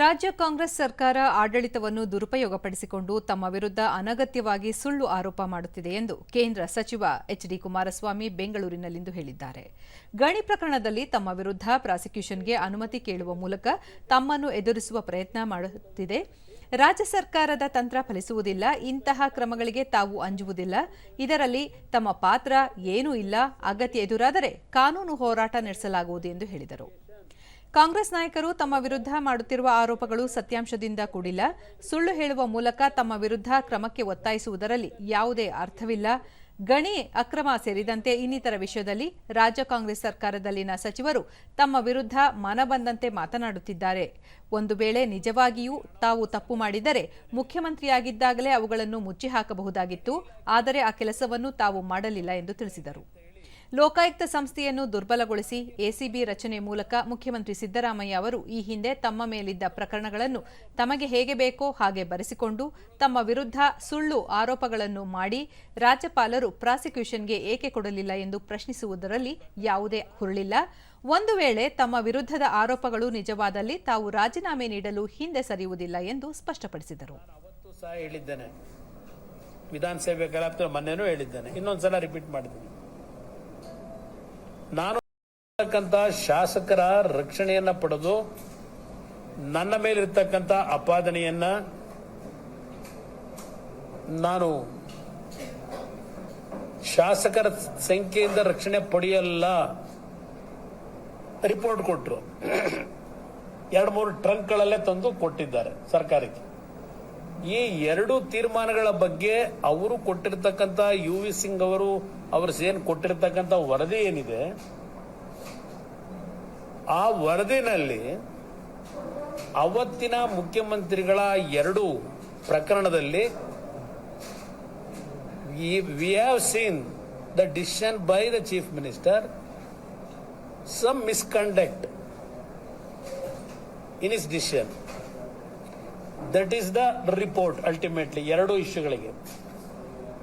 ರಾಜ್ಯ ಕಾಂಗ್ರೆಸ್ ಸರ್ಕಾರ ಆಡಳಿತವನ್ನು ದುರುಪಯೋಗಪಡಿಸಿಕೊಂಡು ತಮ್ಮ ವಿರುದ್ಧ ಅನಗತ್ಯವಾಗಿ ಸುಳ್ಳು ಆರೋಪ ಮಾಡುತ್ತಿದೆ ಎಂದು ಕೇಂದ್ರ ಸಚಿವ ಎಚ್ ಡಿ ಕುಮಾರಸ್ವಾಮಿ ಬೆಂಗಳೂರಿನಲ್ಲಿಂದು ಹೇಳಿದ್ದಾರೆ. ಗಣಿ ಪ್ರಕರಣದಲ್ಲಿ ತಮ್ಮ ವಿರುದ್ಧ ಪ್ರಾಸಿಕ್ಯೂಷನ್ಗೆ ಅನುಮತಿ ಕೇಳುವ ಮೂಲಕ ತಮ್ಮನ್ನು ಎದುರಿಸುವ ಪ್ರಯತ್ನ ಮಾಡುತ್ತಿದೆ. ರಾಜ್ಯ ಸರ್ಕಾರದ ತಂತ್ರ ಫಲಿಸುವುದಿಲ್ಲ, ಇಂತಹ ಕ್ರಮಗಳಿಗೆ ತಾವು ಅಂಜುವುದಿಲ್ಲ. ಇದರಲ್ಲಿ ತಮ್ಮ ಪಾತ್ರ ಏನೂ ಇಲ್ಲ. ಅಗತ್ಯ ಎದುರಾದರೆ ಕಾನೂನು ಹೋರಾಟ ನಡೆಸಲಾಗುವುದು ಎಂದು ಹೇಳಿದರು. ಕಾಂಗ್ರೆಸ್ ನಾಯಕರು ತಮ್ಮ ವಿರುದ್ಧ ಮಾಡುತ್ತಿರುವ ಆರೋಪಗಳು ಸತ್ಯಾಂಶದಿಂದ ಕೂಡಿಲ್ಲ. ಸುಳ್ಳು ಹೇಳುವ ಮೂಲಕ ತಮ್ಮ ವಿರುದ್ಧ ಕ್ರಮಕ್ಕೆ ಒತ್ತಾಯಿಸುವುದರಲ್ಲಿ ಯಾವುದೇ ಅರ್ಥವಿಲ್ಲ. ಗಣಿ, ಅಕ್ರಮ ಸೇರಿದಂತೆ ಇನ್ನಿತರ ವಿಷಯದಲ್ಲಿ ರಾಜ್ಯ ಕಾಂಗ್ರೆಸ್ ಸರ್ಕಾರದಲ್ಲಿನ ಸಚಿವರು ತಮ್ಮ ವಿರುದ್ಧ ಮನಬಂದಂತೆ ಮಾತನಾಡುತ್ತಿದ್ದಾರೆ. ಒಂದು ವೇಳೆ ನಿಜವಾಗಿಯೂ ತಾವು ತಪ್ಪು ಮಾಡಿದರೆ ಮುಖ್ಯಮಂತ್ರಿಯಾಗಿದ್ದಾಗಲೇ ಅವುಗಳನ್ನು ಮುಚ್ಚಿ ಹಾಕಬಹುದಾಗಿತ್ತು ಆದರೆ ಆ ಕೆಲಸವನ್ನು ತಾವು ಮಾಡಲಿಲ್ಲ ಎಂದು ತಿಳಿಸಿದರು. ಲೋಕಾಯುಕ್ತ ಸಂಸ್ಥೆಯನ್ನು ದುರ್ಬಲಗೊಳಿಸಿ ಎಸಿಬಿ ರಚನೆ ಮೂಲಕ ಮುಖ್ಯಮಂತ್ರಿ ಸಿದ್ದರಾಮಯ್ಯ ಅವರು ಈ ಹಿಂದೆ ತಮ್ಮ ಮೇಲಿದ್ದ ಪ್ರಕರಣಗಳನ್ನು ತಮಗೆ ಹೇಗೆ ಬೇಕೋ ಹಾಗೆ ಬರೆಸಿಕೊಂಡು ತಮ್ಮ ವಿರುದ್ಧ ಸುಳ್ಳು ಆರೋಪಗಳನ್ನು ಮಾಡಿ ರಾಜ್ಯಪಾಲರು ಪ್ರಾಸಿಕ್ಯೂಷನ್ಗೆ ಏಕೆ ಕೊಡಲಿಲ್ಲ ಎಂದು ಪ್ರಶ್ನಿಸುವುದರಲ್ಲಿ ಯಾವುದೇ ಹುರುಳಿಲ್ಲ. ಒಂದು ವೇಳೆ ತಮ್ಮ ವಿರುದ್ಧದ ಆರೋಪಗಳು ನಿಜವಾದಲ್ಲಿ ತಾವು ರಾಜೀನಾಮೆ ನೀಡಲು ಹಿಂದೆ ಸರಿಯುವುದಿಲ್ಲ ಎಂದು ಸ್ಪಷ್ಟಪಡಿಸಿದರು. ವಿಧಾನಸಭೆ ಕಲಾಪ ಮೊನ್ನೆನೂ ಹೇಳಿದ್ದೇನೆ. ಇನ್ನೊಂದ್ಸಲ ರಿಪೀಟ್ ಮಾಡಿದ್ದೀನಿ ನಾನು ಶಾಸಕರ ರಕ್ಷಣೆಯನ್ನ ಪಡೆದು ನನ್ನ ಮೇಲಿರ್ತಕ್ಕಂಥ ಅಪಾದನೆಯನ್ನ ನಾನು ಶಾಸಕರ ಸಂಖ್ಯೆಯಿಂದ ರಕ್ಷಣೆ ಪಡೆಯಲ್ಲ ರಿಪೋರ್ಟ್ ಕೊಟ್ಟರು ಎರಡು ಮೂರು ಟ್ರಂಕ್ಗಳಲ್ಲೇ ತಂದು ಕೊಟ್ಟಿದ್ದಾರೆ ಸರ್ಕಾರಕ್ಕೆ. ಈ ಎರಡು ತೀರ್ಮಾನಗಳ ಬಗ್ಗೆ ಅವರು ಕೊಟ್ಟಿರ್ತಕ್ಕಂಥ ಯು ವಿ ಸಿಂಗ್ ಅವರು ಅವರ ಸೇನ್ ಕೊಟ್ಟಿರ್ತಕ್ಕಂಥ ವರದಿ ಏನಿದೆ? ಆ ವರದಿನಲ್ಲಿ ಅವತ್ತಿನ ಮುಖ್ಯಮಂತ್ರಿಗಳ ಎರಡು ಪ್ರಕರಣದಲ್ಲಿ we have seen the decision by the chief minister some misconduct in is decision that is the report ultimately ಎರಡು ಇಶ್ಯೂಗಳಿಗೆ